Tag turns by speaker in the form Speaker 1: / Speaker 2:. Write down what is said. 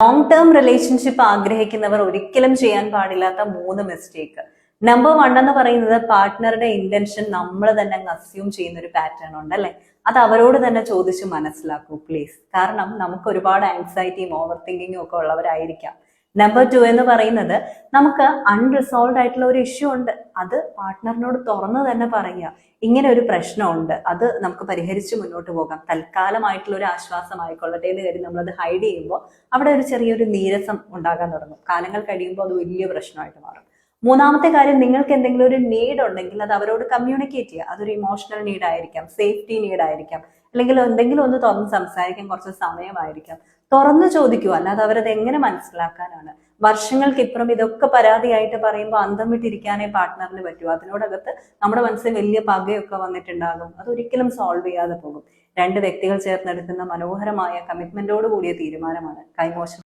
Speaker 1: Long term relationship ആഗ്രഹിക്കുന്നവർ ഒരിക്കലും ചെയ്യാൻ പാടില്ലാത്ത മൂന്ന് മിസ്റ്റേക്ക് നമ്പർ വൺ എന്ന് പറയുന്നത് പാർട്ട്ണറുടെ ഇന്റൻഷൻ നമ്മൾ തന്നെ അങ്ങ് അസ്യൂം ചെയ്യുന്ന ഒരു പാറ്റേൺ ഉണ്ട് അല്ലെ? അത് അവരോട് തന്നെ ചോദിച്ച് മനസ്സിലാക്കൂ പ്ലീസ് കാരണം നമുക്ക് ഒരുപാട് ആൻസൈറ്റിയും ഓവർ തിങ്കിങ്ങും ഒക്കെ ഉള്ളവരായിരിക്കാം. നമ്പർ ടു എന്ന് പറയുന്നത് നമുക്ക് അൺറിസോൾവ് ആയിട്ടുള്ള ഒരു ഇഷ്യൂ ഉണ്ട്. അത് പാർട്ട്ണറിനോട് തുറന്ന് തന്നെ പറയുക. ഇങ്ങനെ ഒരു പ്രശ്നമുണ്ട്. അത് നമുക്ക് പരിഹരിച്ച് മുന്നോട്ട് പോകാം. തൽക്കാലമായിട്ടുള്ള ഒരു ആശ്വാസം ആശ്വാസമായിക്കൊള്ളട്ടെ എന്ന് കരുതി നമ്മളത് ഹൈഡ് ചെയ്യുമ്പോൾ അവിടെ ഒരു ചെറിയൊരു നീരസം ഉണ്ടാകാൻ തുടങ്ങും. കാലങ്ങൾ കഴിയുമ്പോൾ അത് വലിയ പ്രശ്നമായിട്ട് മാറും. മൂന്നാമത്തെ കാര്യം നിങ്ങൾക്ക് എന്തെങ്കിലും ഒരു നീഡ് ഉണ്ടെങ്കിൽ അത് അവരോട് കമ്മ്യൂണിക്കേറ്റ് ചെയ്യുക. അതൊരു ഇമോഷണൽ നീഡ് ആയിരിക്കാം സേഫ്റ്റി നീഡ് ആയിരിക്കാം. അല്ലെങ്കിൽ എന്തെങ്കിലും ഒന്ന് തുറന്ന് സംസാരിക്കാൻ കുറച്ച് സമയമായിരിക്കാം. തുറന്നു ചോദിക്കുക അല്ലാതെ അവരത് എങ്ങനെ മനസ്സിലാക്കാനാണ്. വർഷങ്ങൾക്കിപ്പുറം ഇതൊക്കെ പരാതിയായിട്ട് പറയുമ്പോൾ അന്തം വിട്ടിരിക്കാനേ പാർട്ട്ണറിന് പറ്റൂ. അതിനോടകത്ത് നമ്മുടെ മനസ്സിൽ വലിയ പകയൊക്കെ വന്നിട്ടുണ്ടാകും. അതൊരിക്കലും സോൾവ് ചെയ്യാതെ പോകും. രണ്ട് വ്യക്തികൾ ചേർന്നെടുക്കുന്ന മനോഹരമായ കമ്മിറ്റ്മെന്റോട് കൂടിയ തീരുമാനമാണ് കൈമോശം.